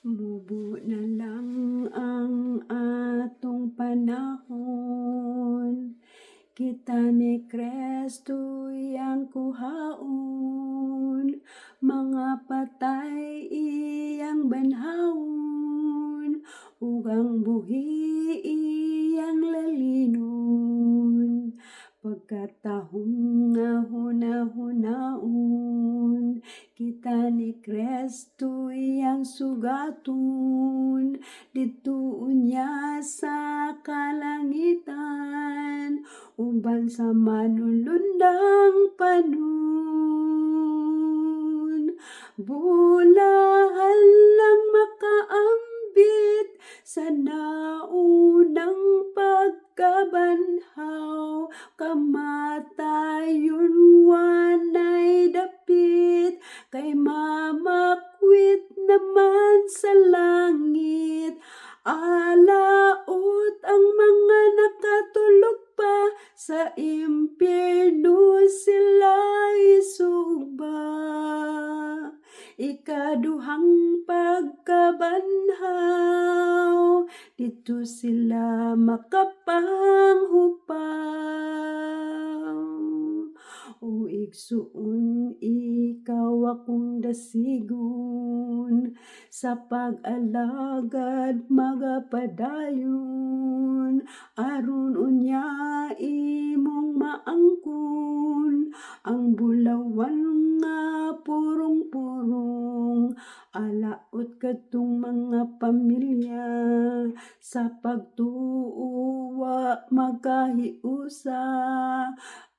Mubo na lang ang atong panahon, kita ni Kristo'y ang kuhaon, mga patay iyang banhawon, ug ang buhi iyang lalinon. Pagkatahong kita ni Kristo iyang sugaton, dituon sa kalangitan, uban sa manulundang panon. Bulahan lang makaambit sa naunang pagkabanhaw, kamatayon Alaot ang mga nakatulog pa sa impyerno sila isugba. Ikaduhang pagkabanhaw, dito sila makapanghupaw. O igsuon, ikaw akong dasigon, sa pag-alagad magapadayon, aron unya imong maangkon, ang bulawan nga purong-purong, alaot kadtong mga pamilya, sa pagtuo wa magkahiusa,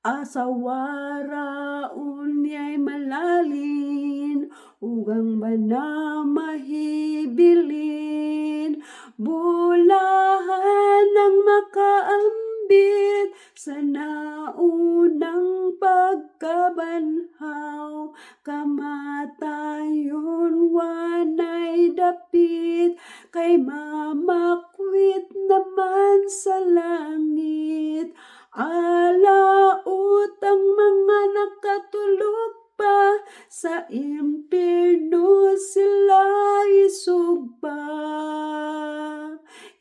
asawara unya'y malalin, ug ang bana mahibilin. Bulahan ang makaambit sa naunang pagkabanhaw, kamatayon wanay dapit, kay mamakwit naman sa langit. Alaot ang mga nakatulog pa sa sila isugba.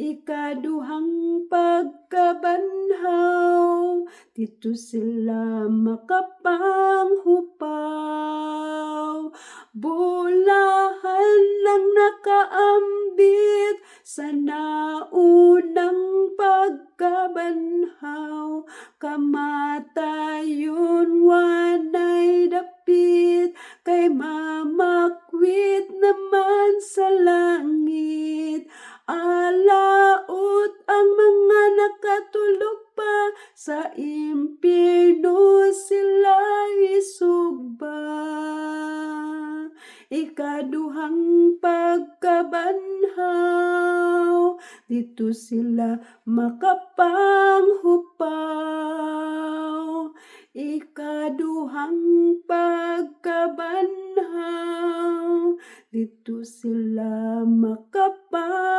Ikaduhang pagkabanhaw, dito sila makapanghupaw. Bulahan lang nakaambit sa naunang pagkabanhaw, kamatayon wanay dapit, kay naman sa langit. Alaot ang mga nakatulog pa sa impyerno sila isugba. Ikaduhang pagkabanhaw, dito sila makapanghupaw. Ikaduhang pagkabanhaw, dito sila makapanghupaw.